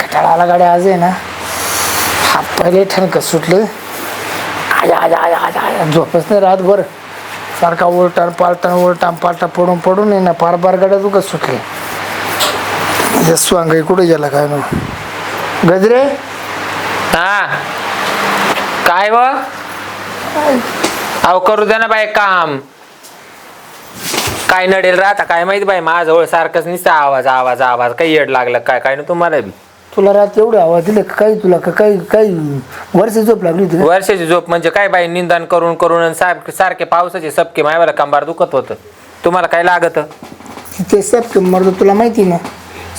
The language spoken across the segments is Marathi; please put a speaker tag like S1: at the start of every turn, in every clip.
S1: कटाळा आला गाड्या आज आहे ना. हा पहिले ठणकं सुटलं. आया आया आया आया आया. झोपच नाही राहत बरं. सारखा उलटा पालटा उलटा पालटा पडून पडून ना फार बार गाड्या दुखत सुटले. हे स्वांगाई कुठे गेला काय ना गजरे?
S2: हा. काय व? अहो करू दे ना बाई काम. काय नडेल राहता काय माहिती बाई माझ्याजवळ सारखंच नुसतं आवाज आवाज आवाज काही येड लागलं काय काय ना तुम्हाला बी.
S1: तुला रात एवढे आवाज दिले का काही तुला का काही काही वर्ष झोप लागली होती का?
S2: वर्षाची झोप म्हणजे काय बाई निंदन करून करून आणि सारखे सारखे पावसाचे सबके मायवाला कंबार दुखत होतं. तुम्हाला काय लागत?
S1: ते सब मरतो तुला माहिती ना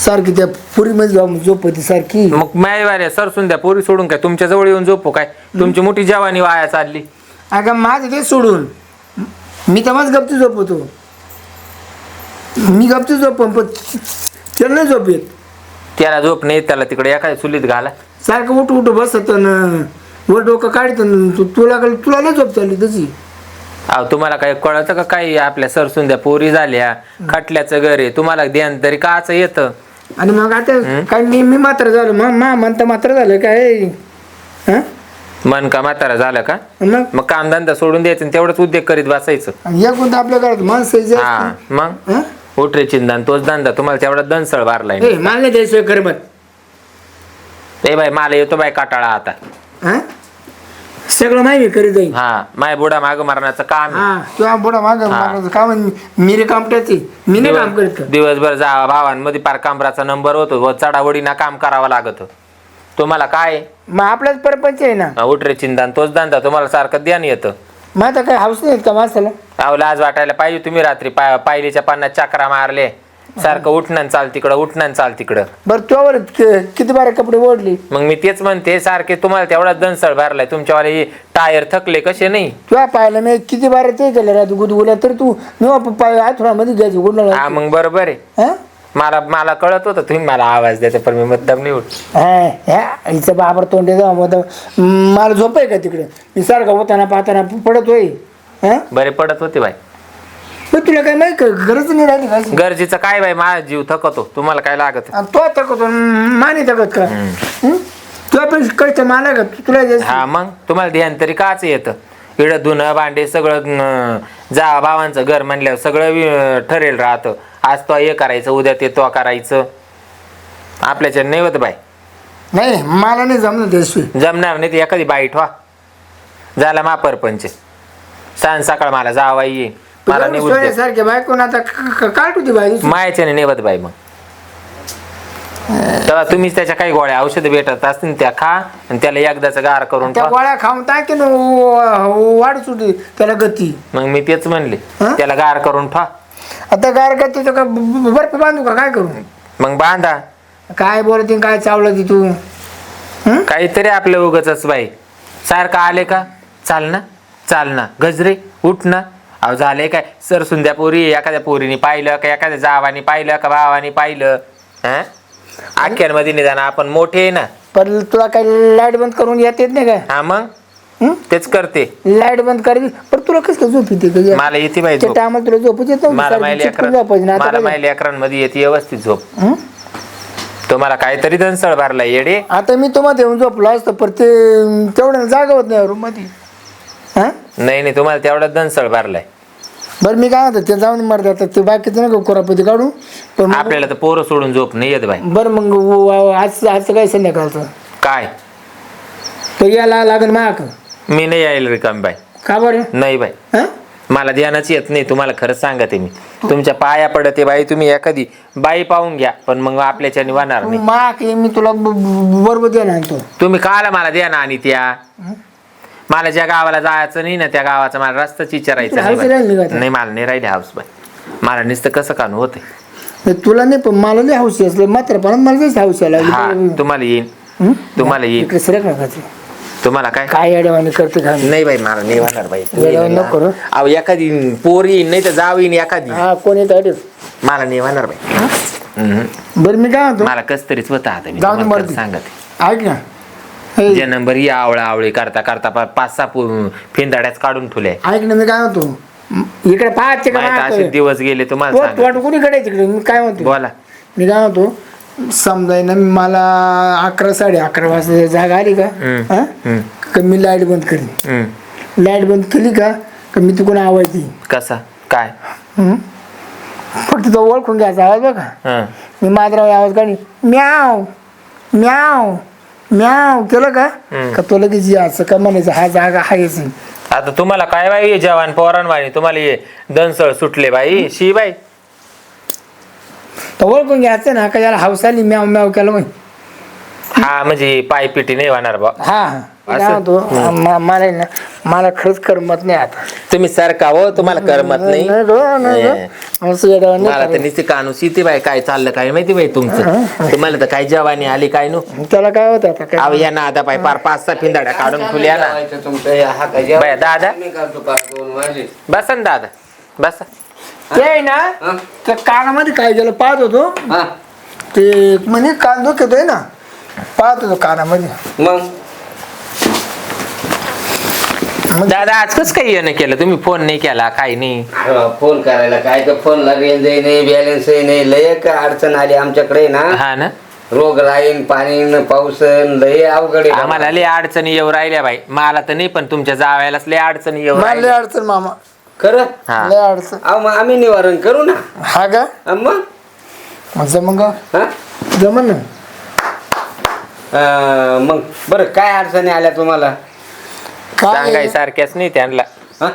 S1: सारखी त्या पुरीमध्ये जाऊन झोप होती सारखी.
S2: मग मायवाल्या सरसून द्या पोरी सोडून काय तुमच्या जवळ येऊन झोपू काय? तुमची मोठी जवानी वाया चालली.
S1: अगं माझं ते सोडून मी तर माझ गपची झोपवतो मी गपची झोप पण त्याला नाही झोप येत.
S2: त्याला झोप नाही त्याला तिकडे एखाद्या चुलीत घाला.
S1: सारखं उठ उठ बसत ना वर डोकं काढत तू तुला तुला नाही झोप चालली तशी.
S2: अहो तुम्हाला काय कळतं का काही? आपल्या सरसून पोरी झाल्या खटल्याचं घर आहे तुम्हाला ध्यान तरी काच येतं?
S1: आणि मग आता काय मी मी मात्र झालो मग मा म्हणता मात्र झालं काय हं?
S2: मन का म्हातारा झालं का?
S1: मग?
S2: मग कामधंदा सोडून द्यायचं आणि तेवढंच उद्योग करीत बसायचं.
S1: आणि या कोणतं आपल्या घरात माणसं जे
S2: हा. मग?
S1: हं?
S2: उठरे चिंदान तोच धंदा. तुम्हाला तेवढा दनसळ मारलाय
S1: ए, मला नाही द्यायचं करमत
S2: ए बाई मला येतो बाई काटाळा आता.
S1: हा? सगळं माहिती करीत जाईल
S2: हा माय बुडा माग मारण्याचं काम आहे.
S1: हा तुझ्या बुडा माग मागायचं काम. मी रे काम करते मी नाही काम करीत का?
S2: दिवसभर जा भावांमध्ये पार कांबराचा नंबर होतो. व चढावडीना काम करावं लागत. तुम्हाला काय?
S1: मग आपलाच परपंच आहे ना.
S2: उठरे चिंदान तोच धंदा. तुम्हाला सारखं ध्यान येतं.
S1: मग आता काय? हाऊस नाही का माणसाला?
S2: अहो लाज वाटायला पाहिजे तुम्ही रात्री. पा पायलीच्या पन्नास चक्रा मारले. सारखं उठणं चाल तिकडं उठणं चाल तिकडं.
S1: बरं तुझ्यावर किती बारे कपडे ओढली?
S2: मग मी तेच म्हणते सारखे तुम्हाला तेवढा दनसळ भरलाय. तुमच्यावाले टायर थकले कसे नाही?
S1: तुला पाहिलं मी किती बारे ते केलं राहतो गुदगुल्या तर तू मी पाय आथुरामध्ये घ्यायची
S2: हा
S1: गुंडला
S2: मग बरोबर आहे.
S1: हा?
S2: मला मला कळत होतं तुम्ही मला आवाज द्यायचा पण मी मुद्दाम नाही उठ
S1: हा, ह्या हिचं बाबर तोंडे जाऊ मग मला झोप आहे का तिकडे? मी सारखा होताना पाहताना पडत होय हा?
S2: बरे पडत होते बाई.
S1: मग तुला काय माहिती का गरज नाही राहिली का?
S2: गरजेचं काय बाई माझा जीव थकतो तुम्हाला काय लागत?
S1: आणि तो थकतो माने थकत का? हं? तुला पण कळत मला का? तू- तुला जास्त-
S2: हा मग? तुम्हाला ध्यान तरी काच येतं. इकडं धुणं भांडे सगळं अं, जा भावांचं घर म्हणल्यावर सगळं वि- ठरेल राहतं. आज तो हे करायचं उद्या ते तो करायचं. आपल्याच्या नाही होत बाई
S1: नाही मला नाही जमलं
S2: जमणार नाही ती एखादी बाईट व्हा झाला मा परपंच. सांग सकाळ मला जावा ये. मला निवड दे.
S1: सारखे बायकोन आता काढ होती बाई
S2: मायाच्याने नेवत बाई मग. तेव्हा तुम्हीच त्याच्या काही गोळ्या औषध भेटत असतील त्या खा आणि त्याला एकदाच गार करून
S1: त्या
S2: ठेवा.
S1: गोळ्या खाऊन टाकेन वाढ सुटी त्याला गती.
S2: मग मी तेच म्हणले.
S1: हा?
S2: त्याला गार करून ठा
S1: आता गार गती तर का ब- बर्फ बांधू का? काय करू?
S2: मग बांधा.
S1: काय बोलते काय चावलं ती तू? हं?
S2: काहीतरी आपलं उगच बाई. सारखं आले का? चाल ना चाल ना. गजरे उठ ना. अहो झाले काय? सरसुंद्या पोरी एखाद्या पोरीने पाहिलं का? एखाद्या जावानी पाहिलं का? भावानी पाहिलं? हा? आख्यांमध्ये निदान आपण मोठे आहे ना.
S1: पण तुला काही लाइट बंद करून येत येत नाही काय?
S2: हा मग?
S1: हं?
S2: तेच करते.
S1: लाइट बंद करायची. पण तुला कसं काय झोप येते?
S2: मला येते बाई
S1: त्या
S2: झोप.
S1: टायमाला तुला झोपच येत नव्हती.
S2: मला
S1: सारखी
S2: माहिती
S1: चिटकून झोपायची ना. आता
S2: मला
S1: काय?
S2: माहिती अकरांमध्ये येते व्यवस्थित झोप.
S1: हं?
S2: तुम्हाला काहीतरी दनसळ भरला येडे.
S1: आता मी तुम्हाला येऊन झोपलो असतो पण ते तेवढ्या जागा होत नाही रूममध्ये हा?
S2: नाही नाही तुम्हाला तेवढा दनसळ भरलाय.
S1: बरं मी काय म्हणतो ते जाऊन मरत आता. ते बाकीचं नका कोरापती काढू? पण मग-
S2: आपल्याला तर पोरं सोडून झोप नाही येत बाई.
S1: बरं मग व- व- आज आजचं काय संध्याकाळचं.
S2: काय?
S1: तर याला लागेल माक
S2: मी नाही यायला रिकामी बाई.
S1: का बरं?
S2: नाही बाई.
S1: हा?
S2: मला ध्यानच येत नाही तुम्हाला खरंच सांगते मी. तुमच्या पाया पडते बाई तुम्ही एखादी बाई पाहून घ्या पण मग आपल्याच्यानी वाहणार नाही.
S1: मी तुला ब- ब- बरोबर दे ना तो
S2: तुम्ही काला मला द्या ना आणि त्या. मला ज्या गावाला जायचं नाही ना त्या गावाचा मला रस्ताच विचारायचा
S1: तुला
S2: नाही
S1: हाऊस राहिली का
S2: बाई.
S1: आता?
S2: नाही मला नाही राहिले हाऊस बाई. मला नुसतं कसं कानू होते
S1: तुला नाही पण मला नाही हौशी असलं मात्र पण मला जायचं हौशी
S2: हा तुम्हाला येईन? तुम्हाला येईन.
S1: इकडे सरक.
S2: तुम्हाला काय?
S1: काय अडवाणी करते का?
S2: नाही बाई मला नाही वाटणार बाई.
S1: येड्यावानी नको. करू.
S2: अहो एखादी पोर येईन नाही तर जाव येईन एखादी.
S1: हा कोण अडव
S2: मला नाही वाटणार बाई. हम्म.
S1: बरं मी काय म्हणतो?
S2: मला कस तरीच होता आता मी
S1: जाऊ दे
S2: तुम्हाला
S1: मर्दी.
S2: खरं सांगते.
S1: ऐक ना. हे,
S2: जे नंबर या आवळा आवळी करता करता पा- पाच सहा फिंदाड्याच काढून ठेवले.
S1: ऐक ना मी काय म्हणतो? म- इकडे पाहते का
S2: माहीत
S1: माक?
S2: असे दिवस गेले तुम्हाला
S1: कोणीकडे आहे तिकडे मी काय म्हणतो?
S2: बोला.
S1: मी काय म्हणतो? समजाय ना मला अकरा साडे अकरा वाजता जागा आली का. हा? का मी लाइट बंद करेन. लाइट बंद केली का? का मी तिकडून आवाज देईन?
S2: कसा? काय?
S1: फक्त तो ओळखून घ्यायचा आवाज बघा.
S2: हं.
S1: मी मात्र आवाज काढी म्याव म्याव म्याव. केलं का? तो लगेच यायचं का म्हणायचं हा जागा हायच
S2: आता तुम्हाला काय बाई हे जवान पोरान बाई तुम्हाला हे दनसळ सुटले बाई शी बाई.
S1: तर ओळखून घ्यायचं ना का याला हाऊस आली म्याव म्याव केलं मग
S2: हा म्हणजे पायपिटी नाही होणार बा.
S1: हा हा
S2: असं?
S1: काय म्हणतो, म- मला ना मला खरंच करमत नाही आता.
S2: तुम्ही सारखा हो तुम्हाला करमत नाही.
S1: नाही गं, नाही. गं. असं येड्यावानी नाही
S2: मला तर
S1: करायचं.
S2: नुसती कानूस येते बाई काय चाललं काय माहिती बाई तुमचं? तुम्हाला तर काय जवानी आली काय नु?
S1: त्याला काय होतं आता? काय
S2: अहो या ना आता बाई पार पाच सहा पिंदाड्या काढून खुल्या ना. बाया, दादा? बसा ना दादा. बसा.
S1: ते आहे ना त्या कानामध्ये काय गेलं पाहत होतो?
S3: हा.
S1: ते म्हणे कान दुखतोय ना? पाहत होतो कानामध्ये.
S3: मग?
S2: दादा आज कस काही येणं केलं? तुम्ही फोन नाही केला काही नाही.
S3: अरे फोन करायला काय तर फोनला रेंजही नाही बॅलन्सही नाही. लय अडचण आली आमच्याकडे ना.
S2: हा ना.
S3: रोग राहीन पाणी पाऊस लय अवघड आहे.
S2: आम्हाला लय अडचणी येऊ राहिल्या बाई. मला तर नाही पण तुमच्या जावयालाच लय अडचणी येऊ
S1: मला लय
S2: राहिल्या.
S1: अडचण मामा.
S3: खरं?
S2: हा.
S1: लय अडचण.
S3: अहो मग आम्ही निवारण करू ना.
S1: हा का?
S3: हा, मग?
S1: मग जमन का?
S3: हा?
S1: जमन ना.
S3: अं, मग बरं काय अडचणी आल्या तुम्हाला?
S2: सांगाय
S1: काय
S2: सारख्याच नाही त्यांना.
S3: हा?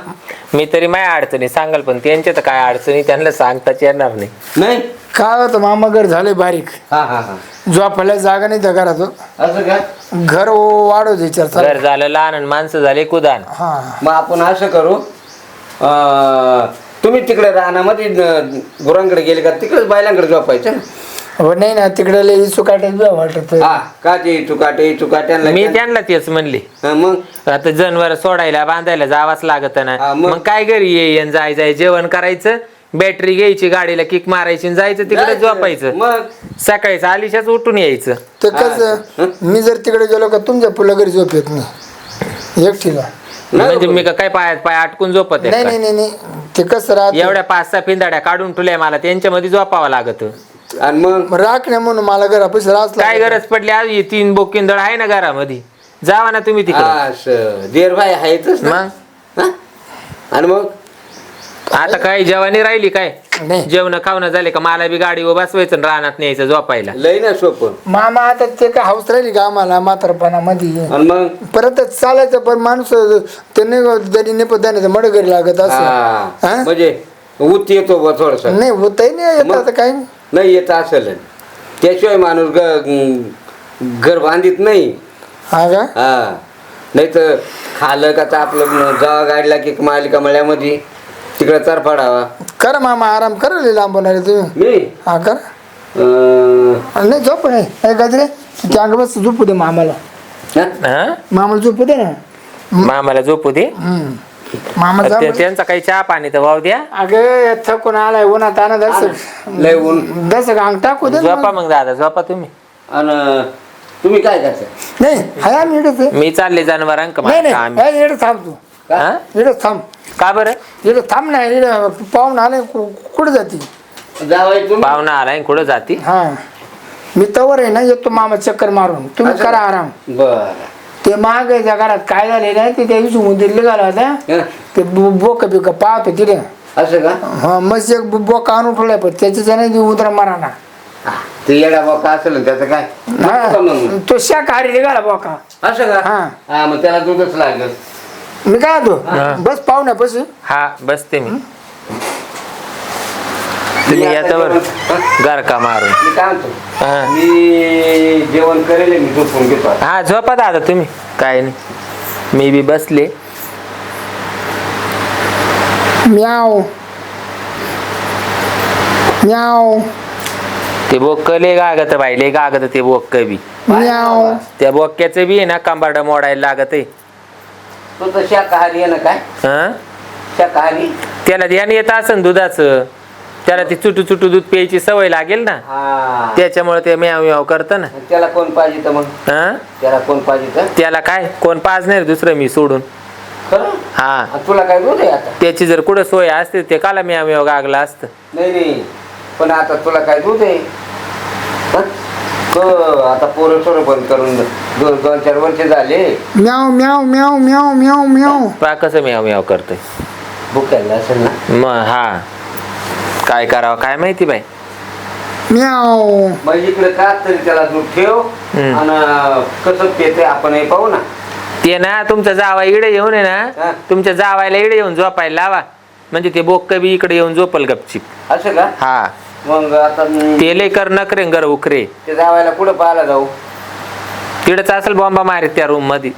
S2: मी तरी माझ्या अडचणी सांगाल पण त्यांच्या तर काय अडचणी त्यांना सांगताच येणार नाही.
S3: नाही?
S1: काय होतं मामा घर झाले बारीक.
S3: हा हा हा.
S1: झोपायला जागा नाही त्या घरात.
S3: असं का?
S1: घर वाढवत विचार चालू.
S2: घर झालं लहान आणि माणसं झाले कुदान.
S1: हा.
S3: मग आपण असं करू अं, तुम्ही तिकडे रानामध्ये गुरांकडे गेले का? तिकडेच बैलांकडे झोपायचं.
S1: हो नाही ना तिकडे लय सुकाटे वाटत.
S3: हा का ते चुकाटे चुकाट्यांना
S2: मी त्यांना तेच म्हणले.
S3: हा, मग?
S2: आता जनावर सोडायला बांधायला जावाच लागत ना.
S3: हा, मग?
S2: मग काय घरी येईन जाय जाय जेवण करायचं बॅटरी घ्यायची गाडीला किक मारायची आणि जायचं तिकडे
S3: जायचं.
S2: झोपायचं.
S3: मग?
S2: सकाळीच आलीशाच उठून यायचं.
S1: ते कसं मी जर तिकडे गेलो का तुमच्या फुला घरी झोप येत नाही. एकटीला.
S3: नाही
S2: म्हणजे. मी का काय पायात पाय अटकून झोपत आहे
S1: नाही
S2: का?
S1: नाही नाही नाही. ते कसं राहत?
S2: एवढ्या पाच सहा पिंदाड्या काढून ठेवल्या मला त्यांच्यामध्ये झोपावं लागत.
S3: आणि मग?
S1: राख नाही म्हणून मला घरापाशी राहत
S2: काय गरज पडली? आज ही तीन बोकिंदळ आहे ना घरामध्ये. जावा ना तुम्ही तिकडे.
S3: असं देरभाई आहेतच ना.
S2: मग?
S3: हा? आणि मग?
S2: आता काय जेवणी राहिली काय?
S1: नाही.
S2: जेवण खावणं झाले का? मला बी गाडी बसवायचं आणि रानात न्यायचं झोपायला.
S3: लय ना सोपं
S1: मामा आता ते काय हाऊस राहिली का आम्हाला? म्हातारपणामध्ये.
S3: आणि मग?
S1: परत चालायचं पण माणूस ते नाही जरी नेपथ्याने मड घरी लागत असं.
S3: हा.
S1: हा?
S3: म्हणजे ऊत येतो बा थोडस.
S1: नाही होतही नाही येत
S3: मग?
S1: आता नाही.
S3: नाही येत असेल. त्याशिवाय माणूस ग- घर बांधित नाही.
S1: हा का?
S3: हा. नाही तर खालं का तर आपलं जावा गाडीला की मालिका मळ्यामध्ये. तिकडे तरफाडावा
S1: करा मामा आराम करा लय लांबून आले तुम्ही.
S3: मी
S1: हा कर.
S3: अं,
S1: नाही झोप नाही काय गजरे बस झोपू दे मामाला.
S3: हा?
S2: हा?
S1: मामाला झोपू दे ना?
S2: मामाला झोपू दे
S1: हम्म. मामा जा
S2: ते-
S1: म्हणे.
S2: त्यांचा काही चहा पाणी तर वाव द्या.
S1: अगं थकून आलाय उन्हात आणा दस
S3: लय ऊन.
S1: दस अंग टाकू दे ना
S2: झोपा
S1: मग.
S2: मग दादा झोपा तुम्ही.
S3: आणि तुम्ही काय करता
S1: नाही हाय आम्ही इकडंच आहे.
S2: मी चालले जनावरांक
S1: नाही नाही
S2: आम्ही.
S1: हाय, इकडं थांब तू.
S2: हा?
S1: इकडं थांब.
S2: का बरं?
S1: इकडं थांब ना इकडं पाहून आले कुठं जाते
S3: जावाय तुम्ही.
S2: पाहुणा आलाय कुठं जाती?
S1: हा. मी तवर आहे ना येतो मामा चक्कर मारून. तुम्ही. करा आराम.
S3: बर.
S1: ते महाग आहे त्या घरात काय झाले ना ते त्या दिवशी उंदीर घाला होता. ते बोक बिक पाहतो तिथे.
S3: असं का?
S1: हा मस्त एक बो- बोक आणून ठेवलाय पण त्याच्या नाही उंदरा मारा ना.
S3: हा, ते येडा बोका असेल ना त्याचं काय?
S1: हा,
S3: मग?
S1: तो शाकाहारी निघाला बोका.
S3: असं का?
S1: हा.
S3: हा मग त्याला दूधच लागलं.
S1: मी काय तो. बस पाहुण्यापाशी
S2: हा बसते मी.
S3: मी
S2: तुम्ही
S3: आता
S2: याच्यावर
S3: जेवण- हा?
S2: घर का मारून.
S3: मी काय म्हणतो?
S2: हा.
S3: मी जेवण करेल मी झोपून घेतो आता.
S2: हा झोपा दादा तुम्ही. काय नाही. मी बी बसले.
S1: म्याव. म्याव.
S2: ते बोक्क लय गागत बाई लय गागत ते बोक्क बी.
S1: म्याव.
S2: त्या बोक्याचं बी आहे ना कंबारडा मोडायला लागत आहे
S3: तो तर शाकाहारी आहे ना काय?
S2: हा?
S3: शाकाहारी?
S2: त्याला ध्यान येत असन दुधाचं. त्याला ती चुटू चुटू दूध प्यायची सवय लागेल ना.
S3: हा.
S2: त्याच्यामुळे ते म्याव म्याव करतं ना.
S3: त्याला कोण पाहिजे तर मग?
S2: हा?
S3: त्याला कोण पाहिजे तर?
S2: त्याला काय? कोण पाच नाही रे दुसरं मी सोडून.
S3: खरं?
S2: हा.
S3: आणि तुला काय दूध आहे आता?
S2: त्याची जर कुठं सोय असते ते काला म्याव म्याव गागला असतं.
S3: नाही नाही. पण आता तुला काय दूध आहे? हं? तो आता पोरं सोरं बंद करून दोन दोन चार वर्ष झाले.
S1: म्याव म्याव म्याव म्याव म्याव म्याव.
S2: पा कसं म्याव म्याव करतोय.
S3: भुकायला असेल ना?
S2: मग हा. काय करावं काय माहिती बाई.
S1: म्याव.
S3: मग इकडे का तरी त्याला दूध ठेव
S2: हम्म.
S3: आणि कसं पेते आपण हे पाहू ना.
S2: ते ना तुमचा जावा इकडे येऊन आहे
S3: हा.
S2: ना तुमच्या जावायला इकडे येऊन झोपायला लावा. म्हणजे ते बोक्क बी इकडे येऊन झोपल गपचिप.
S3: असं का?
S2: हा.
S3: मग आता मी
S2: ते लय कर नकरे गर उकरे.
S3: ते जावायला कुठं पाहायला जाऊ.
S2: तिकडच असेल बॉम्बा मारे त्या रूममध्ये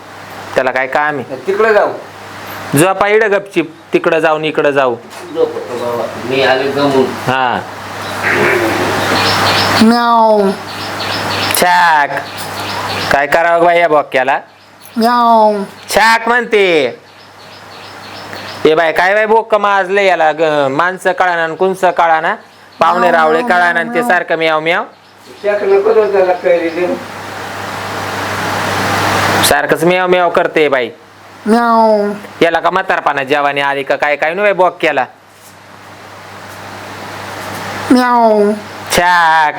S2: त्याला काय काम
S3: तिकडे जाऊ.
S2: आहे झोपा इकडे गपचिप. तिकडं जाऊन इकडं जाऊ.
S3: झोपतो बाबा. मी आले गमून
S2: हा.
S1: म्याव
S2: छाक. काय करावं बाई या बोक्याला?
S1: म्याव
S2: छाक म्हणते. ए बाय काय बाय बोक्क माजले याला? ग- माणसं कळाना आणि कुंच कळाना? पाहुणे रावळे कळाना आणि ते सारखं म्याव म्याव.
S3: शाक नको त्याला
S2: सारखंच म्याव म्याव करते बाई.
S1: म्याव.
S2: याला का म्हातारपणा जेवानी आली का काय काय नाही बॉक केला?
S1: म्याव.
S2: छाक.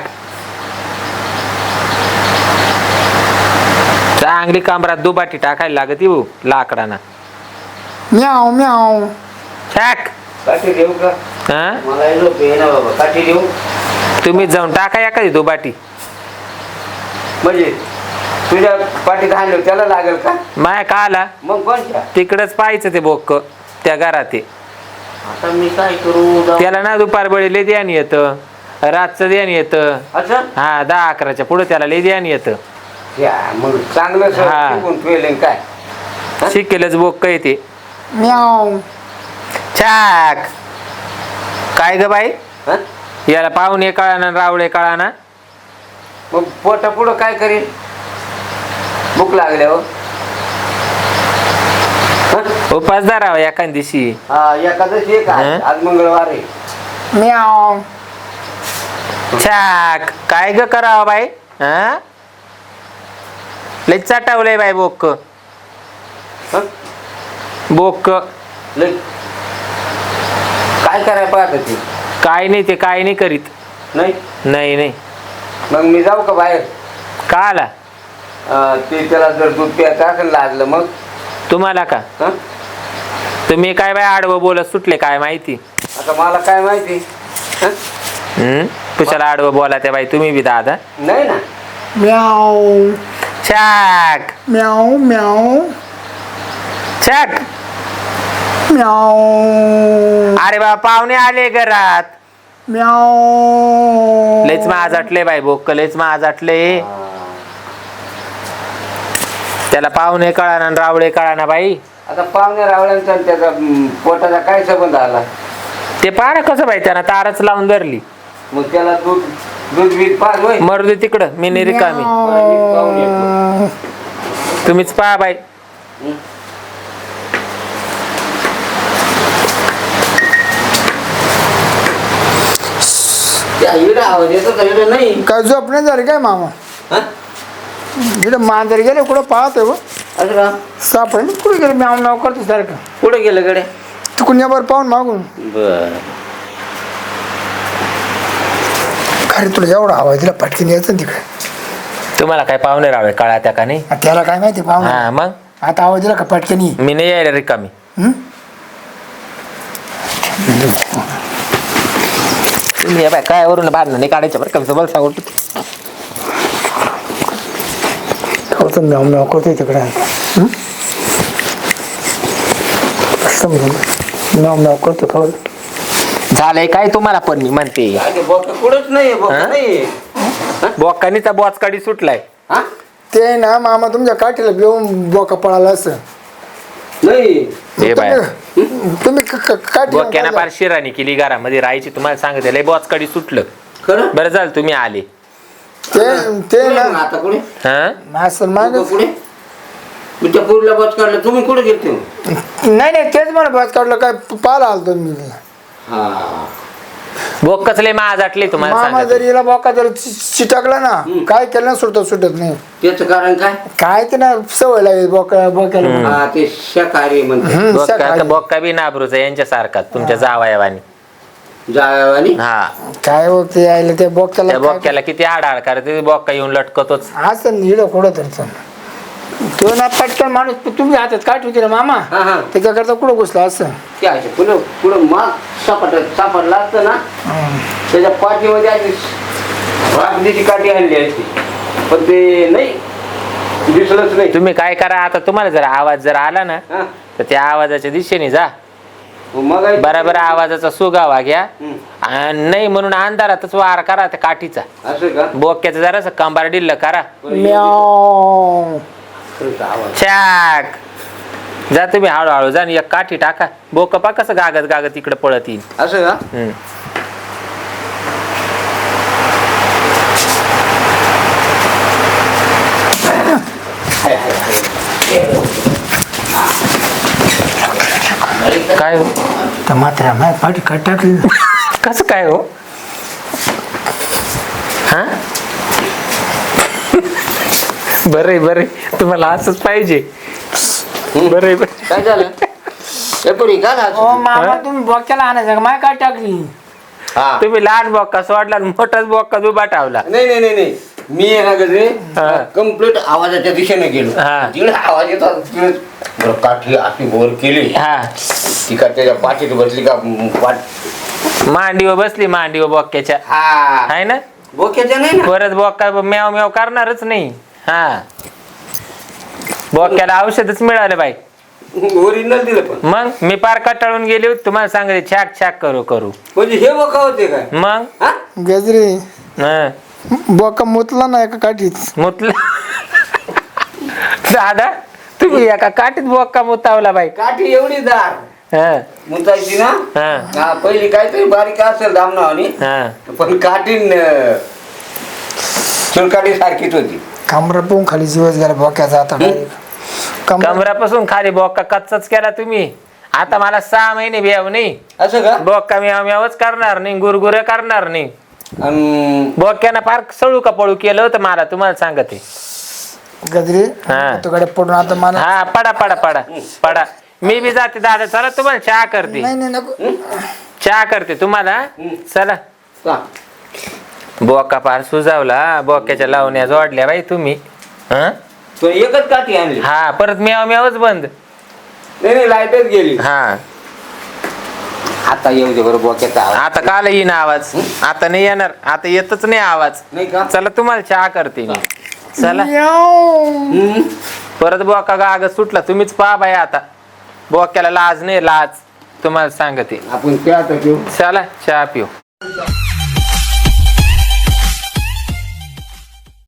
S2: चांगली कामरात दुबाटी टाकायला लागत येऊ लाकडाना.
S1: म्याव म्याव.
S2: छाक.
S3: काठी देऊ का?
S2: हा?
S3: मला झोप ये ना बाबा काठी देऊ?
S2: तुम्ही जाऊन टाका एखादी दुबाटी
S3: म्हणजे तुझ्या पाठीत हाणलं त्याला लागेल का?
S2: माया का आला
S3: मग कोणत्या
S2: तिकडच पाहायचं ते बोक्क त्या घरात ते.
S3: आता मी काय करू? जाऊ?
S2: त्याला ना दुपार वेळेला ध्यान येतं. रातचं ध्यान येतं.
S3: असं
S2: हा दहा अकराच्या पुढे त्याला लय ध्यान येतं.
S3: या मग चांगलं
S2: हा.
S3: शिकून काय?
S2: शिकेलच बोक्क येते
S1: म्याव.
S2: छाक. काय ग बाई?
S3: हं?
S2: याला पाहुणे कळाना रावळे कळाना.
S3: मग पोटा पुढं काय करेल भूक लागल्यावर हं?
S2: उपास धरावा एखाद दिवशी.
S3: हा एकादशी एक आज.
S2: हं?
S3: आज मंगळवार आहे.
S1: म्याव.
S2: छाक. काय ग करावं बाई? हा? लय चाटावलंय बाई बोक्क
S3: हं?
S2: बोक्क
S3: लय काय करायला पाहत ते?
S2: काय नाही ते काय नाही करीत.
S3: नाही?
S2: नाही नाही.
S3: मग मी जाऊ का बाहेर?
S2: का आला?
S3: अं, ते त्याला जर दूध प्यायचं असेल लाजलं मग?
S2: तुम्हाला का?
S3: हं?
S2: तुम्ही काय बाय आडवं बोलत सुटले काय माहिती?
S3: आता मला काय माहिती? हं?
S2: हम्म? तुझ्याला आडवं बोला त्या बाई तुम्ही बी दादा?
S3: नाही ना.
S1: म्याव.
S2: छाक.
S1: म्याव म्याव.
S2: छाक.
S1: म्याव.
S2: अरे बा पाहुणे आले घरात.
S1: म्याव.
S2: लयच माझाटले बाई बोक्क लयच माझाटले त्याला पाहुणे कळाना आणि रावळे कळाना बाई.
S3: आता पाहुण्या रावळ्यांचा आणि त्याचा पोटाचा काय संबंध आला?
S2: ते पहा ना कसं बाई त्यानं तारच लावून धरली.
S3: मग त्याला दूध दूध पाच होय?
S2: मरू दे तिकडं मी नाही रिकामी
S1: म्याव.
S2: तुम्हीच पहा बाई.
S3: हं? त्या इडं आवाज येतो का इडं नाही
S1: काय झोप नाही झाली काय मामा? इकडे मांजर गेले कुठं पाहतोय बघ.
S3: असं का
S1: सापडे कुठे गेले? म्याव म्याव करतो सारखं.
S3: कुठे गेलं गड्या?
S1: तू कुण्यावर पाहून मागून.
S3: बर.
S1: खरे तुला एवढा आवाज दिला पटकन यायचं ना तिकडे.
S2: तुम्हाला काय पाहुणे रावळे कळा त्या का नाही?
S1: आता त्याला काय माहिती पाहून
S2: हा मग?
S1: आता आवाज दिला का पटकन? ये
S2: मी नाही यायला रिकामी
S1: हं?
S2: तुम्ही बाय काय वरून बांधणं नाही काढायचं बरं कमचं बोल सांगू
S1: करतो म्याव म्याव करतोय तिकडे. हं? समजून म्याव म्याव करतो खबर
S2: झालंय काय तुम्हाला पण मी म्हणते.
S3: काय बोका कुठंच नाही बोका
S2: हं?
S3: नाही
S2: बोकानीचा बॉचकाडी सुटलाय.
S3: हा?
S1: ते ना मामा तुमच्या काठीला घेऊन बोका पळाला असं.
S3: नाही.
S2: हे बाय.
S1: तुम्ही तुम्ही क- क- काठी घेऊन
S2: बोक्यानं
S1: पळाला.
S2: फार शिराणी केली घरामध्ये. राहायची तुम्हाला सांगते लय बॉचकाडी सुटलं.
S3: खरं?
S2: बरं झालं तुम्ही आले.
S1: ते ते
S3: कुठे
S1: ना
S3: मग आता कुठे
S2: हा?
S1: असं माग
S3: लोकं कुठे मी त्या पुरीला बस काढलं तुम्ही कुठे गेलते?
S1: नाही नाही तेच मला बस काढलं काय पाहिला आलतो मी.
S3: हा.
S2: बोक्कच लय माझाटले तुम्हाला
S1: मामा
S2: सांगते.
S1: जर हिला बोका जर चिटकला ना काय केलं ना सुटत सुटत नाही.
S3: त्याचं कारण काय?
S1: काय ते ना सवय लागेल बोका बोक्याला
S3: हा ते शाकाहारी म्हणते
S2: बोक्का
S1: सकाळी.
S2: बोक्का बी नाबरूचा यांच्या सारखा तुमच्या जावायवानी.
S3: जावानी
S2: हा.
S1: काय हो ते यायला ते बोक्याला
S2: त्या बोक्याला किती आड आड करते बोक्का येऊन लटकतोच.
S1: असं हिडं कुठं तर तो ना पटकन माणूस तुम्ही हातात काठ होती ना मामा?
S3: हा हा.
S1: त्याच्याकरता कुठं घुसला असं?
S3: पुढं पुढं माग सापड सापडला असतं ना? त्याच्या पाठीमध्ये काठी आणली असती. पण ते नाही दिसलंच नाही.
S2: तुम्ही काय करा आता तुम्हाला जर आवाज जर आला ना
S3: हा.
S2: तर त्या आवाजाच्या दिशेने जा.
S3: मग आहे-
S2: बराबर आवाजाचा सुगावा घ्या. आणि नाही म्हणून अंधारातच वार करा त्या काठीचा.
S3: असं का?
S2: बोक्याचं जरास कंबार डिल्ल करा.
S1: म्याव.
S2: छाक जा तुम्ही हळूहळू जा आणि एक काठी टाका. बोक पा कसं गागत गागत इकडे पळत येईल.
S3: असं का?
S2: हम्म. काय हो?
S1: तर मात्र माय पाठी काट टाकली?
S2: कसं काय हो? हा? बरे बरे. तुम्हाला असंच पाहिजे. बरे बरे.
S3: काय झालं? हे पुरी का ना
S1: ओ मामा तुम्ही बोक्याला आणायचं का? माय काट टाकली?
S3: हा.
S2: तुम्ही लहान बोक्का सोडला आणि मोठाच बोक्का उभा ठेवला
S3: नाही नाही नाही नाही. मी आहे ना गजरे
S2: हा.
S3: कंप्लीट आवाजाच्या दिशेने गेलो.
S2: हा.
S3: तिकडे आवाज येतो तिकडे बरं काठी अशी वर केली.
S2: हा.
S3: ती का त्याच्या पाठीत बसली का म, पाठ?
S2: मांडीवर बसली मांडीवर बोक्याच्या.
S3: हा.
S2: आहे ना?
S3: बोक्याच्या नाही ना?
S2: परत बोक्का म्याव म्याव करणारच नाही. हा. बोक्याला औषधच मिळालं बाई.
S3: ओरिजिनल दिलं पण.
S2: मग? मी पार कटाळून गेली होती तुम्हाला सांगते छाक छाक करू करू.
S3: म्हणजे हे बोका होते काय?
S2: मग?
S3: हा?
S1: गजरे.
S2: हं.
S1: बोका मुतला ना एका काठीत.
S2: मुतलं? दादा तुम्ही एका काठीत बोक्का मुतावला बाई.
S3: काठी एवढी दार.
S2: हं,
S3: मुतायची ना?
S2: हं,
S3: हा पहिली काहीतरी बारीक असेल दामनावानी
S2: हं.
S3: पण काठीन चुरकाठी सारखीच होती.
S1: कामरा खाली जीवच गेला बोक्याचा आता कमरा
S2: कमरापासून खाली बोक्का कच्चाच केला तुम्ही. आता मला सहा महिने ब्याव नाही.
S3: असं का?
S2: बोक्का म्याव म्यावच करणार नाही गुरगुरे करणार नाही.
S3: अन
S2: बोक्यानं फार सळू का पळू केलं होतं मला तुम्हाला सांगते.
S1: गजरे
S2: हा.
S1: तुकडे पडून आता मला
S2: हा पडा पडा पडा पडा. मी बी जाते दादा चला तुम्हाला चहा करते.
S1: नाही नाही नको.
S2: चहा करते तुम्हाला. चला? बोका फार सुजावला बोक्याच्या लावण्या जोडल्या बाई तुम्ही. हं?
S3: तो एकच काठी आणली.
S2: हा परत म्याव म्यावच बंद.
S3: नाही नाही लाईटच गेली.
S2: हा.
S3: आता येऊ दे बरोबर बोक्याचा आवाज.
S2: आता काल येईन आवाज. आता नाही येणार. आता येतच नाही आवाज.
S3: नाही का?
S2: चला तुम्हाला चहा करते मी. चला.
S3: हम्म.
S2: परत बोका गाग सुटला. तुम्हीच पहा बाई आता. बोक्याला लाज नाही लाज. तुम्हाला सांगते.
S3: आपण
S2: चला चहा पिऊ.